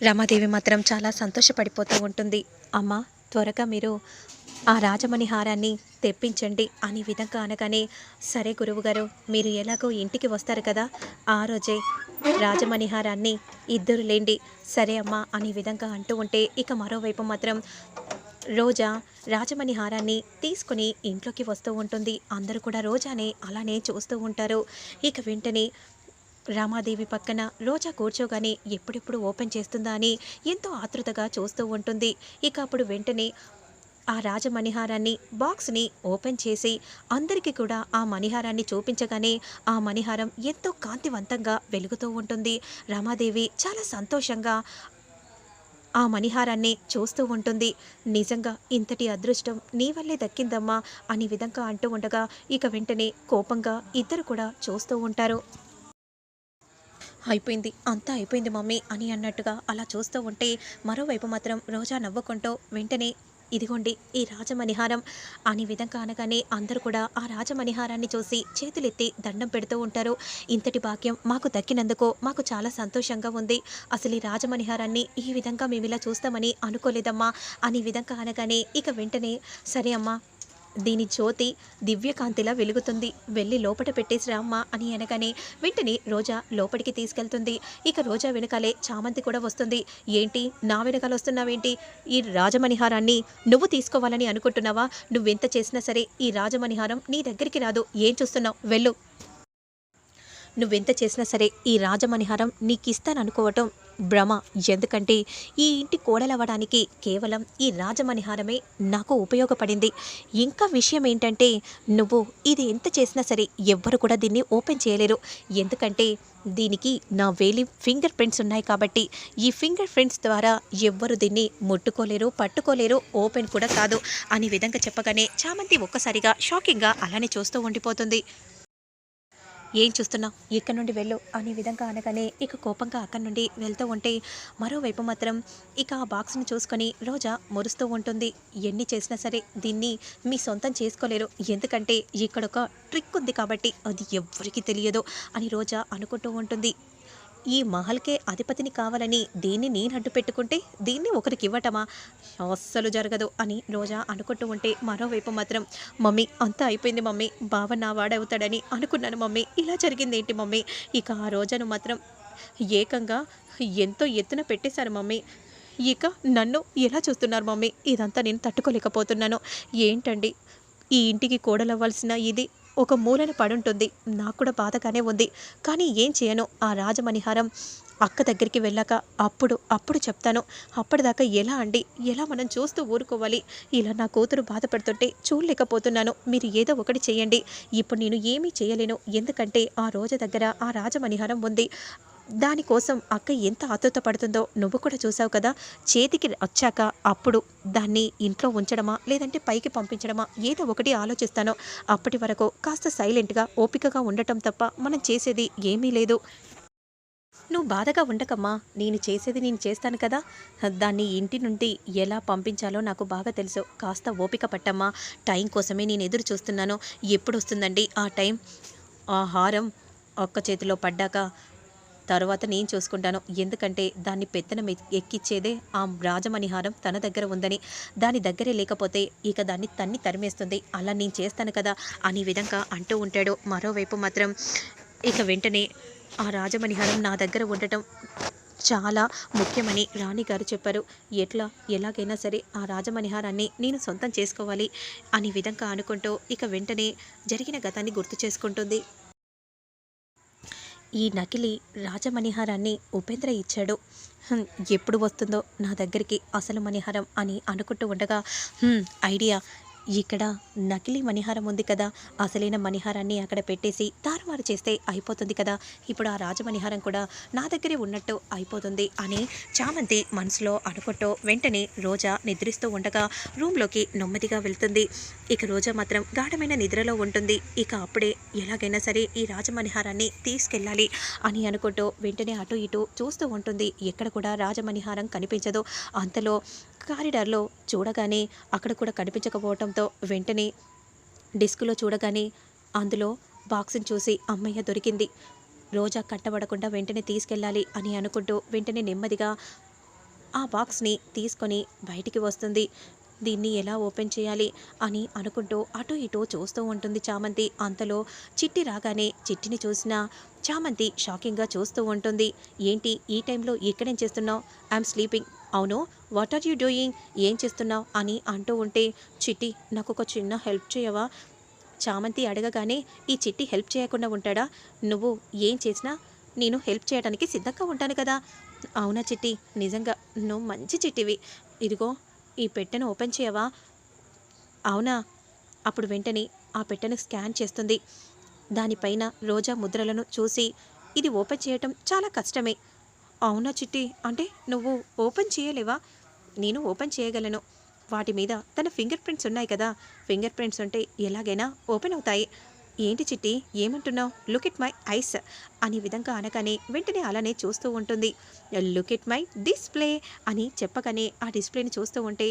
రమాదేవి మాత్రం చాలా సంతోషపడిపోతూ ఉంటుంది. అమ్మ త్వరగా మీరు ఆ రాజమణి హారాన్ని తెప్పించండి అని విధంగా అనగానే సరే గురువుగారు మీరు ఎలాగో ఇంటికి వస్తారు కదా ఆ రోజే రాజమణి హారాన్ని ఇద్దరు లేండి. సరే అమ్మా అని విధంగా అంటూ ఉంటే ఇక మరోవైపు మాత్రం రోజా రాజమణి హారాన్ని తీసుకుని ఇంట్లోకి వస్తూ ఉంటుంది. అందరూ కూడా రోజానే అలానే చూస్తూ ఉంటారు. ఇక వెంటనే రామాదేవి పక్కన రోజా కూర్చోగానే ఎప్పుడెప్పుడు ఓపెన్ చేస్తుందా అని ఎంతో ఆతృతగా చూస్తూ ఉంటుంది. ఇక అప్పుడు వెంటనే ఆ రాజమణిహారాన్ని బాక్స్ని ఓపెన్ చేసి అందరికీ కూడా ఆ మణిహారాన్ని చూపించగానే ఆ మణిహారం ఎంతో కాంతివంతంగా వెలుగుతూ ఉంటుంది. రామాదేవి చాలా సంతోషంగా ఆ మణిహారాన్ని చూస్తూ ఉంటుంది. నిజంగా ఇంతటి అదృష్టం నీ వల్లే దక్కిందమ్మా అని విధంగా అంటూ ఉండగా ఇక వెంటనే కోపంగా ఇద్దరు కూడా చూస్తూ ఉంటారు. అయిపోయింది. అంతా అయిపోయింది మమ్మీ అని అన్నట్టుగా అలా చూస్తూ ఉంటే మరోవైపు మాత్రం రోజా నవ్వుకుంటూ వెంటనే ఇదిగోండి ఈ రాజమణిహారం అని విధంగా అనగానే అందరూ కూడా ఆ రాజమణిహారాన్ని చూసి చేతులెత్తి దండం పెడుతూ ఉంటారు. ఇంతటి భాగ్యం మాకు దక్కినందుకు మాకు చాలా సంతోషంగా ఉంది. అసలు ఈ రాజమణిహారాన్ని ఈ విధంగా మేము ఇలా చూస్తామని అనుకోలేదమ్మా అని విధంగా అనగానే ఇక వెంటనే సరే అమ్మా దీని జ్యోతి దివ్యకాంతిలా వెలుగుతుంది. వెళ్ళి లోపట పెట్టేసి అమ్మ అని అనగానే వెంటనే రోజా లోపలికి తీసుకెళ్తుంది. ఇక రోజా వెనకాలే చామంతి కూడా వస్తుంది. ఏంటి? నా వెనకాల వస్తున్నావేంటి? ఈ రాజమణిహారాన్ని నువ్వు తీసుకోవాలని అనుకుంటున్నావా? నువ్వెంత చేసినా సరే ఈ రాజమణిహారం నీ దగ్గరికి రాదు. ఏం చూస్తున్నావు? వెళ్ళు. నువ్వెంత చేసినా సరే ఈ రాజమణిహారం నీకు ఇస్తాననుకోవటం భ్రమ. ఎందుకంటే ఈ ఇంటి కోడలవ్వడానికి కేవలం ఈ రాజమణిహారమే నాకు ఉపయోగపడింది. ఇంకా విషయం ఏంటంటే నువ్వు ఇది ఎంత చేసినా సరే ఎవ్వరు కూడా దీన్ని ఓపెన్ చేయలేరు. ఎందుకంటే దీనికి నా వేలి ఫింగర్ ప్రింట్స్ ఉన్నాయి కాబట్టి ఈ ఫింగర్ ప్రింట్స్ ద్వారా ఎవ్వరు దీన్ని ముట్టుకోలేరు పట్టుకోలేరు ఓపెన్ కూడా కాదు. అనే విధంగా చెప్పగానే చామంతి ఒక్కసారిగా షాకింగ్గా అలానే చూస్తూ ఉండిపోతుంది. ఏం చూస్తున్నావు? ఇక్కడ నుండి వెళ్ళు అనే విధంగా అనగానే ఇక కోపంగా అక్కడి నుండి వెళ్తూ ఉంటే మరోవైపు మాత్రం ఇక ఆ బాక్స్ని చూసుకొని రోజా మురుస్తూ ఉంటుంది. ఎన్ని చేసినా సరే దీన్ని మీ సొంతం చేసుకోలేరు. ఎందుకంటే ఇక్కడ ఒక ట్రిక్ ఉంది కాబట్టి అది ఎవ్వరికీ తెలియదు అని రోజా అనుకుంటూ ఉంటుంది. ఈ మహల్కే అధిపతిని కావాలని దీన్ని నేను అడ్డు పెట్టుకుంటే దీన్ని ఒకరికి ఇవ్వటమా? అస్సలు జరగదు అని రోజా అనుకుంటూ ఉంటే మరోవైపు మాత్రం మమ్మీ అంతా అయిపోయింది మమ్మీ బావ నా వాడవుతాడని అనుకున్నాను మమ్మీ ఇలా జరిగింది ఏంటి మమ్మీ? ఇక ఆ రోజాను మాత్రం ఏకంగా ఎంతో ఎత్తున పెట్టేశారు మమ్మీ. ఇక నన్ను ఎలా చూస్తున్నారు మమ్మీ? ఇదంతా నేను తట్టుకోలేకపోతున్నాను. ఏంటండి? ఈ ఇంటికి కోడలవ్వాల్సిన ఇది? ఒక మూలన పడుంటుంది. నాకు కూడా బాధగానే ఉంది. కానీ ఏం చేయను? ఆ రాజమణిహారం అక్క దగ్గరికి వెళ్ళాక అప్పుడు అప్పుడు చెప్తాను. అప్పటిదాకా ఎలా అండి? ఎలా మనం చూస్తూ ఊరుకోవాలి? ఇలా నా కూతురు బాధపడుతుంటే చూడలేకపోతున్నాను. మీరు ఏదో ఒకటి చేయండి. ఇప్పుడు నేను ఏమీ చేయలేను. ఎందుకంటే ఆ రోజు దగ్గర ఆ రాజమణిహారం ఉంది. దానికోసం అక్క ఎంత ఆతృత పడుతుందో నువ్వు కూడా చూసావు కదా. చేతికి వచ్చాక అప్పుడు దాన్ని ఇంట్లో ఉంచడమా లేదంటే పైకి పంపించడమా ఏదో ఒకటి ఆలోచిస్తానో. అప్పటి వరకు కాస్త సైలెంట్గా ఓపికగా ఉండటం తప్ప మనం చేసేది ఏమీ లేదు. నువ్వు బాధగా ఉండకమ్మా. నేను చేసేది నేను చేస్తాను కదా. దాన్ని ఇంటి నుండి ఎలా పంపించాలో నాకు బాగా తెలుసు. కాస్త ఓపిక పట్టమ్మా. టైం కోసమే నేను ఎదురు చూస్తున్నాను. ఎప్పుడు వస్తుందండి ఆ టైం? ఆ హారం ఒక్క చేతిలో పడ్డాక తర్వాత నేను చూసుకుంటాను. ఎందుకంటే దాన్ని పెత్తనం ఎక్- ఎక్కిచ్చేదే ఆ రాజమణిహారం తన దగ్గర ఉందని. దాని దగ్గరే లేకపోతే ఇక దాన్ని తన్ని తరిమేస్తుంది. అలా నేను చేస్తాను కదా అనే విధంగా అంటూ ఉంటాడు. మరోవైపు మాత్రం ఇక వెంటనే ఆ రాజమణిహారం నా దగ్గర ఉండటం చాలా ముఖ్యమని రాణి గారు చెప్పారు. ఎట్లా ఎలాగైనా సరే ఆ రాజమణిహారాన్ని నేను సొంతం చేసుకోవాలి అనే విధంగా అనుకుంటూ ఇక వెంటనే జరిగిన గతాన్ని గుర్తు చేసుకుంటుంది. ఈ నకిలీ రాజమణిహారాన్ని ఉపేంద్ర ఇచ్చాడు. ఎప్పుడు వస్తుందో నా దగ్గరికి అసలు మణిహారం అని అనుకుంటూ ఉండగా ఐడియా ఇక్కడ నకిలీ మణిహారం ఉంది కదా. అసలైన మణిహారాన్ని అక్కడ పెట్టేసి తారుమారు చేస్తే అయిపోతుంది కదా. ఇప్పుడు ఆ రాజమణిహారం కూడా నా దగ్గరే ఉన్నట్టు అయిపోతుంది అని చామంతి మనసులో అనుకుంటూ వెంటనే రోజా నిద్రిస్తూ ఉండగా రూమ్లోకి నెమ్మదిగా వెళ్తుంది. ఇక రోజా మాత్రం గాఢమైన నిద్రలో ఉంటుంది. ఇక అప్పుడే ఎలాగైనా సరే ఈ రాజమణిహారాన్ని తీసుకెళ్ళాలి అని అనుకుంటూ వెంటనే అటు ఇటు చూస్తూ ఉంటుంది. ఎక్కడ కూడా రాజమణిహారం కనిపించదు. అంతలో కారిడార్లో చూడగానే అక్కడ కూడా కనిపించకపోవడంతో వెంటనే డిస్కులో చూడగానే అందులో బాక్స్ని చూసి అమ్మయ్య దొరికింది. రోజా కట్టబడకుండా వెంటనే తీసుకెళ్ళాలి అని అనుకుంటూ వెంటనే నెమ్మదిగా ఆ బాక్స్ని తీసుకొని బయటికి వస్తుంది. దీన్ని ఎలా ఓపెన్ చేయాలి అని అనుకుంటూ అటు ఇటు చూస్తూ ఉంటుంది చామంతి. అంతలో చిట్టి రాగానే చిట్టిని చూసిన చామంతి షాకింగ్గా చూస్తూ ఉంటుంది. ఏంటి ఈ టైంలో ఇక్కడేం చేస్తున్నావు? I'm sleeping. అవును వాట్ ఆర్ యూ డూయింగ్ ఏం చేస్తున్నావు? అని అంటూ ఉంటే చిట్టి నాకు ఒక చిన్న హెల్ప్ చేయవా? చామంతి అడగగానే ఈ చిట్టి హెల్ప్ చేయకుండా ఉంటాడా? నువ్వు ఏం చేసినా నేను హెల్ప్ చేయడానికి సిద్ధంగా ఉంటాను కదా? అవునా చిట్టి నిజంగా నువ్వు మంచి చిట్టివి. ఇదిగో ఈ పెట్టెను ఓపెన్ చేయవా? అవునా? అప్పుడు వెంటనే ఆ పెట్టెను స్కాన్ చేస్తుంది. దానిపైన రోజా ముద్రలను చూసి ఇది ఓపెన్ చేయటం చాలా కష్టమే. అవునా చిట్టి? అంటే నువ్వు ఓపెన్ చేయలేవా? నేను ఓపెన్ చేయగలను. వాటి మీద తన ఫింగర్ ప్రింట్స్ ఉన్నాయి కదా. ఫింగర్ ప్రింట్స్ ఉంటే ఎలాగైనా ఓపెన్ అవుతాయి. ఏంటి చిట్టి? ఏమంటున్నావు? లుక్ ఇట్ మై ఐస్ అనే విధంగా అనగానే వెంటనే అలానే చూస్తూ ఉంటుంది. లుక్ ఇట్ మై డిస్ప్లే అని చెప్పగానే ఆ డిస్ప్లేని చూస్తూ ఉంటే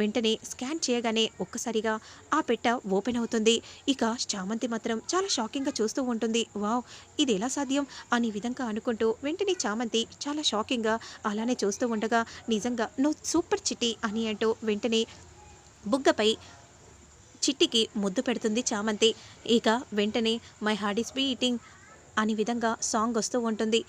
వెంటనే స్కాన్ చేయగానే ఒక్కసారిగా ఆ పెట్ట ఓపెన్ అవుతుంది. ఇక చామంతి మాత్రం చాలా షాకింగ్గా చూస్తూ ఉంటుంది. వావ్ ఇది ఎలా సాధ్యం? అనే విధంగా అనుకుంటూ వెంటనే చామంతి చాలా షాకింగ్గా అలానే చూస్తూ ఉండగా నిజంగా నువ్వు సూపర్ చిట్టి అని అంటూ వెంటనే బుగ్గపై చిట్టికి ముద్దు పెడుతుంది చామంతి. ఇక వెంటనే మై హార్ట్ ఈస్ బీటింగ్ అనే విధంగా సాంగ్ వస్తూ ఉంటుంది.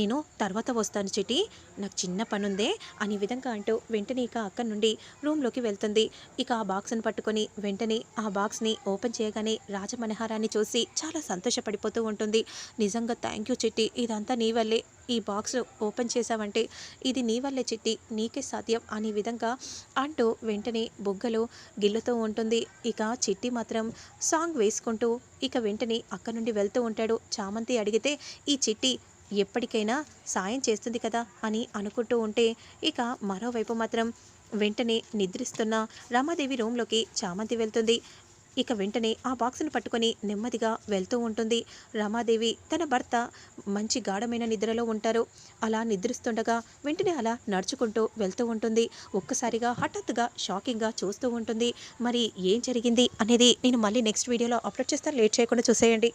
నేను తర్వాత వస్తాను చిటి. నాకు చిన్న పనుందే అనే విధంగా అంటూ వెంటనే ఇక అక్కడి నుండి రూమ్లోకి వెళ్తుంది. ఇక ఆ బాక్స్ని పట్టుకొని వెంటనే ఆ బాక్స్ని ఓపెన్ చేయగానే రాజమనహారాన్ని చూసి చాలా సంతోషపడిపోతూ ఉంటుంది. నిజంగా థ్యాంక్ యూ చిట్టి ఇదంతా నీ వల్లే. ఈ బాక్స్ ఓపెన్ చేసావంటే ఇది నీ వల్లే చిట్టి నీకే సాధ్యం అనే విధంగా అంటూ వెంటనే బుగ్గలు గిల్లుతూ ఉంటుంది. ఇక చిట్టి మాత్రం సాంగ్ వేసుకుంటూ ఇక వెంటనే అక్కడి నుండి వెళ్తూ ఉంటాడు. చామంతి అడిగితే ఈ చిట్టి ఎప్పటికైనా సాయం చేస్తుంది కదా అని అనుకుంటూ ఉంటే ఇక మరోవైపు మాత్రం వెంటనే నిద్రిస్తున్న రమాదేవి రూమ్లోకి చామంతి వెళ్తుంది. ఇక వెంటనే ఆ బాక్స్ను పట్టుకొని నెమ్మదిగా వెళ్తూ ఉంటుంది. రమాదేవి తన భర్త మంచి గాఢమైన నిద్రలో ఉంటారు. అలా నిద్రిస్తుండగా వెంటనే అలా నడుచుకుంటూ వెళ్తూ ఉంటుంది. ఒక్కసారిగా హఠాత్తుగా షాకింగ్గా చూస్తూ ఉంటుంది. మరి ఏం జరిగింది అనేది నేను మళ్ళీ నెక్స్ట్ వీడియోలో అప్లోడ్ చేస్తాను. లేట్ చేయకుండా చూసేయండి.